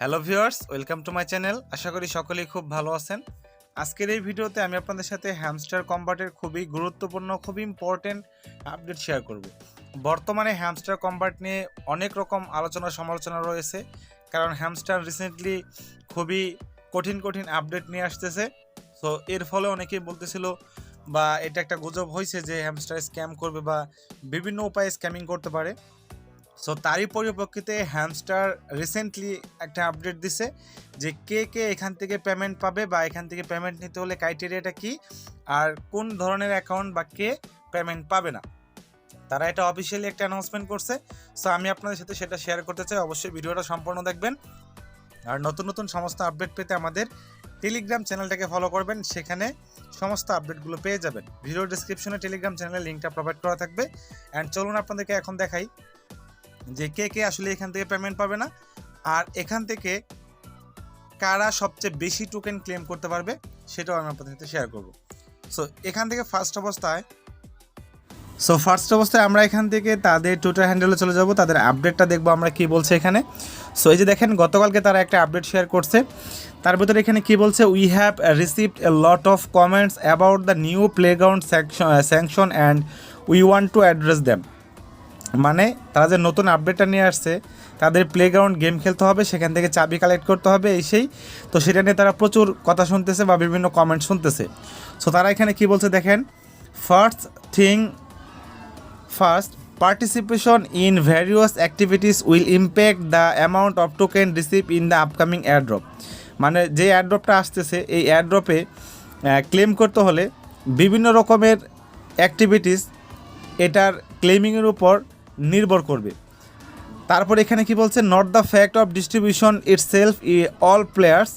Hello viewers welcome to my channel আশা করি সকলেই খুব ভালো আছেন। আজকের এই ভিডিওতে আমি আপনাদের সাথে হ্যামস্টার কম্বাটের খুবই গুরুত্বপূর্ণ, খুবই ইম্পর্টেন্ট আপডেট শেয়ার করব। বর্তমানে হ্যামস্টার কম্বাট নিয়ে অনেক রকম আলোচনা সমালোচনা রয়েছে, কারণ হ্যামস্টার রিসেন্টলি খুবই কঠিন কঠিন আপডেট নিয়ে আসতেছে। সো এর ফলে অনেকেই বলতেছিল, বা এটা একটা গুজব হয়েছে যে হ্যামস্টার স্ক্যাম করবে বা বিভিন্ন উপায়ে স্ক্যামিং করতে পারে। সো তারই পরিপ্রেক্ষিতে হ্যামস্টার রিসেন্টলি একটা আপডেট দিছে যে কে কে এখান থেকে পেমেন্ট পাবে বা এখান থেকে পেমেন্ট নিতে হলে ক্রাইটেরিয়াটা কি আর কোন ধরনের অ্যাকাউন্ট বা কে পেমেন্ট পাবে না। তারা এটা অফিসিয়ালি একটা অ্যানাউন্সমেন্ট করছে। সো আমি আপনাদের সাথে সেটা শেয়ার করতে চাই। অবশ্যই ভিডিওটা সম্পূর্ণ দেখবেন। আর নতুন নতুন সমস্ত আপডেট পেতে আমাদের টেলিগ্রাম চ্যানেলটাকে ফলো করবেন। সেখানে সমস্ত আপডেটগুলো পেয়ে যাবেন। ভিডিও ডিসক্রিপশনে টেলিগ্রাম চ্যানেলের লিঙ্কটা প্রোভাইড করা থাকবে। অ্যান্ড চলুন আপনাদেরকে এখন দেখাই যে কে কে আসলে এখান থেকে পেমেন্ট পাবে না, আর এখান থেকে কারা সবচেয়ে বেশি টোকেন ক্লেম করতে পারবে, সেটাও আমি আপনাদের সাথে শেয়ার করব। সো এখান থেকে ফার্স্ট অবস্থায় সো ফার্স্ট অবস্থায় আমরা এখান থেকে তাদের টুইটার হ্যান্ডেলে চলে যাব, তাদের আপডেটটা দেখব আমরা কি বলছে এখানে। সো এই যে দেখেন, গতকালকে তারা একটা আপডেট শেয়ার করছে। তার ভিতরে এখানে কি বলছে we have received a lot of comments about the new playground sanction and we want to address them মানে তারা যে নতুন আপডেটটা নিয়ে আসছে, তাদের প্লেগ্রাউন্ড গেম খেলতে হবে, সেখান থেকে চাবি কালেক্ট করতে হবে, এই সেই। তো সেটা নিয়ে তারা প্রচুর কথা শুনতেছে বা বিভিন্ন কমেন্ট শুনতেছে। সো তারা এখানে কি বলছে দেখেন? First thing first participation in various activities will impact the amount of token receive in the upcoming airdrop মানে যে এয়ারড্রপটা আসতেছে, এই এয়ারড্রপে ক্লেম করতে হলে বিভিন্ন রকমের অ্যাক্টিভিটিস এটার ক্লেমিংয়ের উপর নির্ভর করবে। তারপর এখানে কি বলছে not the fact of distribution itself E all players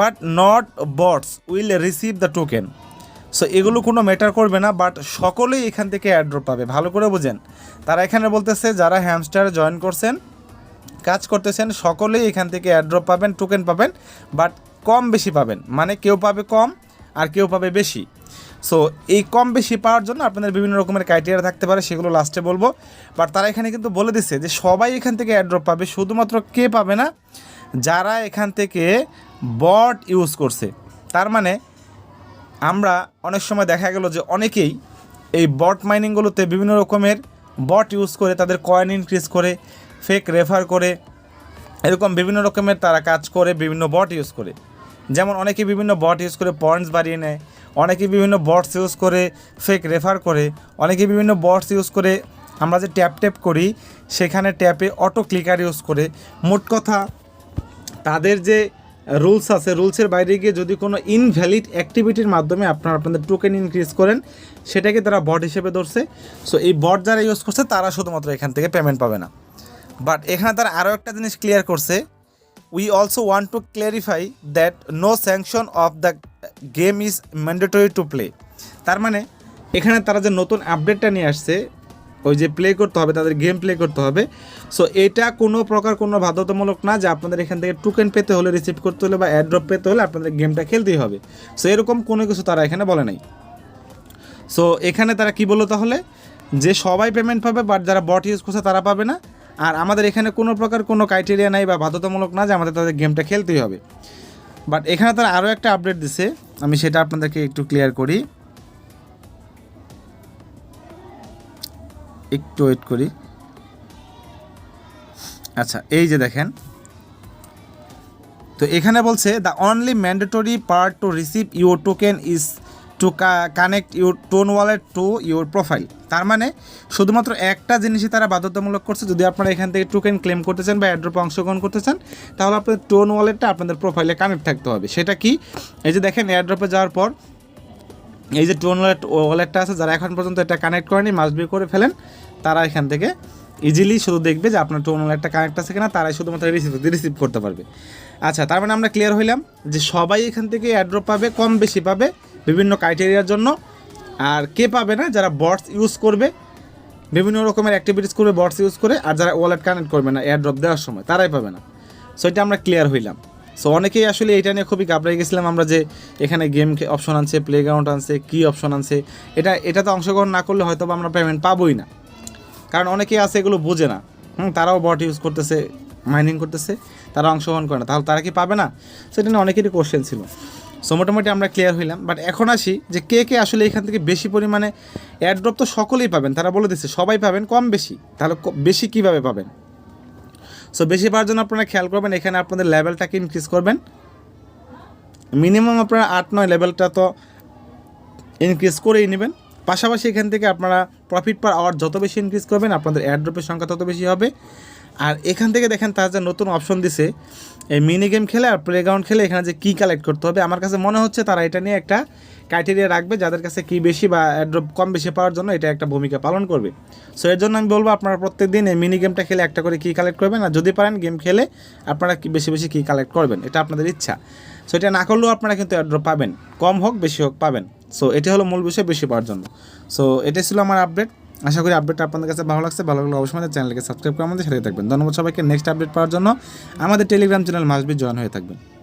but not bots will receive the token so এগুলো কোনো ম্যাটার করবে না বাট সকলেই এখান থেকে অ্যাড্রপ পাবে। ভালো করে বুঝেন। তারা এখানে বলতেছে, যারা হ্যামস্টার জয়েন করছেন, কাজ করতেছেন, সকলেই এখান থেকে অ্যাড্রপ পাবেন টোকেন পাবেন বাট কম বেশি পাবেন। মানে কেউ পাবে কম, আর কেউ পাবে বেশি। সো এই কম বেশি পাওয়ার জন্য আপনাদের বিভিন্ন রকমের ক্রাইটেরিয়া থাকতে পারে, সেগুলো লাস্টে বলব। বাট তারা এখানে কিন্তু বলে দিচ্ছে যে সবাই এখান থেকে অ্যাড্রপ পাবে, শুধুমাত্র কে পাবে না, যারা এখান থেকে বট ইউজ করছে। তার মানে আমরা অনেক সময় দেখা গেল যে অনেকেই এই বট মাইনিংগুলোতে বিভিন্ন রকমের বট ইউজ করে, তাদের কয়েন ইনক্রিজ করে ফেক রেফার করে, এরকম বিভিন্ন রকমের তারা কাজ করে, বিভিন্ন বট ইউজ করে। যেমন অনেকে বিভিন্ন বট ইউজ করে পয়েন্টস বাড়িয়ে নেয় অনেকে বিভিন্ন বটস ইউজ করে ফেক রেফার করে, অনেকে বিভিন্ন বটস ইউজ করে আমরা যে ট্যাপ ট্যাপ করি, সেখানে ট্যাপে অটো ক্লিকার ইউজ করে। মোট কথা, তাদের যে রুলস আছে রুলসের বাইরে গিয়ে যদি কোনো ইনভ্যালিড অ্যাক্টিভিটির মাধ্যমে আপনারা আপনাদের টোকেন ইনক্রিজ করেন, সেটাকে তারা বট হিসেবে ধরছে। সো এই বট যারা ইউজ করছে, তারা শুধুমাত্র এখান থেকে পেমেন্ট পাবে না। বাট এখানে তারা আরও একটা জিনিস ক্লিয়ার করছে we also want to clarify that no sanction of the game is mandatory to play তার মানে এখানে তারা যে নতুন আপডেটটা নিয়ে আসছে, ওই যে প্লে করতে হবে, তাদের গেম প্লে করতে হবে সো এটা কোনো প্রকার কোনো বাধ্যতামূলক না যে আপনাদের এখান থেকে টোকেন পেতে হলে রিসিভ করতে হলে বা অ্যাড্রপ পেতে হলে আপনাদের গেমটা খেলতেই হবে। সো এরকম কোনো কিছু তারা এখানে বলে নাই। সো এখানে তারা কি বলল তাহলে? যে সবাই পেমেন্ট পাবে বাট যারা বট ইউজ করছে তারা পাবে না। আর আমাদের এখানে কোনো প্রকার কোনো ক্রাইটেরিয়া নাই বা বাধ্যতামূলক না যে আমাদের তাদের গেমটা খেলতেই হবে। বাট এখানে তারা আরও একটা আপডেট দিছে, আমি সেটা আপনাদেরকে একটু ক্লিয়ার করি। একটু ওয়েট করি। আচ্ছা এই যে দেখেন। তো এখানে বলছে the only mandatory part to receive your token is to connect your TON wallet to your profile তার মানে শুধুমাত্র একটা জিনিসই তারা বাধ্যতামূলক করছে। যদি আপনারা এখান থেকে টোকেন ক্লেম করতে চান বা অ্যাড্রপে অংশগ্রহণ করতে চান, তাহলে আপনাদের টোন ওয়ালেটটা আপনাদের প্রোফাইলে কানেক্ট থাকতে হবে। সেটা কি? এই যে দেখেন এয়ারড্রপে যাওয়ার পর এই যে টোন ওয়ালেট ওয়ালেটটা আছে, যারা এখন পর্যন্ত এটা কানেক্ট করেনি মাস্ট বি করে ফেলেন। তারা এখান থেকে ইজিলি শুধু দেখবে যে আপনার টোন ওয়ালেটটা কানেক্ট আছে কিনা, তারাই শুধুমাত্র রিসিভ রিসিভ করতে পারবে। আচ্ছা তার মানে আমরা ক্লিয়ার হইলাম যে সবাই এখান থেকে অ্যাড্রপ পাবে, কম বেশি পাবে। বিভিন্ন ক্রাইটেরিয়ার জন্য। আর কে পাবে না, যারা বটস ইউজ করবে, বিভিন্ন রকমের অ্যাক্টিভিটিস করবে বটস ইউজ করে, আর যারা ওয়ালেট কানেক্ট করবে না এয়ারড্রপ দেওয়ার সময়, তারাই পাবে না। সো এটা আমরা ক্লিয়ার হইলাম। সো অনেকেই আসলে এটা নিয়ে খুবই ঘাবড়াই গেছিলাম আমরা যে, এখানে গেম অপশন আনছে প্লেগ্রাউন্ড আনছে, কী অপশন আনছে। এটা এটাতে অংশগ্রহণ না করলে হয়তো আমরা পেমেন্ট পাবোই না। কারণ অনেকেই আছে এগুলো বোঝে না। হুম, তারাও বট ইউজ করতেছে মাইনিং করতেছে, তারা অংশগ্রহণ করে না। তাহলে তারা কি পাবে না? সেটা নিয়ে অনেকেরই কোশ্চেন ছিল। সো মোটামুটি আমরা ক্লিয়ার হইলাম। বাট এখন আসি যে কে কে আসলে এখান থেকে বেশি পরিমাণে অ্যাড্রপ তো সকলেই পাবেন। তারা বলে দিচ্ছে সবাই পাবেন, কম বেশি। তাহলে বেশি কীভাবে পাবেন? সো বেশি পাওয়ার জন্য আপনারা খেয়াল করবেন, এখানে আপনাদের লেভেলটাকে ইনক্রিজ করবেন। মিনিমাম আপনারা আট, নয় লেভেলটা তো ইনক্রিজ করেই নেবেন। পাশাপাশি এখান থেকে আপনারা প্রফিট পার আওয়ার যত বেশি ইনক্রিজ করবেন, আপনাদের অ্যাড্রপের সংখ্যা তত বেশি হবে। আর এখান থেকে দেখেন তার যে নতুন অপশন দিছে এই মিনি গেম খেলে আর প্লেগ্রাউন্ড খেলে এখানে যে কী কালেক্ট করতে হবে, আমার কাছে মনে হচ্ছে তারা এটা নিয়ে একটা ক্রাইটেরিয়া রাখবে যাদের কাছে কী বেশি বা অ্যাড্রপ কম বেশি পাওয়ার জন্য এটা একটা ভূমিকা পালন করবে। সো এর জন্য আমি বলব আপনারা প্রত্যেক দিন এই মিনি গেমটা খেলে একটা করে কী কালেক্ট করবেন আর যদি পারেন গেম খেলে আপনারা বেশি বেশি কী কালেক্ট করবেন, এটা আপনাদের ইচ্ছা। সো এটা না করলেও আপনারা কিন্তু অ্যাড্রপ পাবেন, কম হোক বেশি হোক পাবেন। সো এটা হলো মূল বিষয় বেশি পাওয়ার জন্য। সো এটা ছিল আমার আপডেট আশা করি আপডেট আপনাদের কাছে ভালো লাগছে। ভালো লাগলে অবশ্যই আমাদের চ্যানেলকে সাবস্ক্রাইব করে আমাদের সাথে থাকবেন। ধন্যবাদ সবাইকে। নেক্সট আপডেট পাওয়ার জন্য আমাদের টেলিগ্রাম চ্যানেল মাসবি জয়েন হয়ে থাকবেন।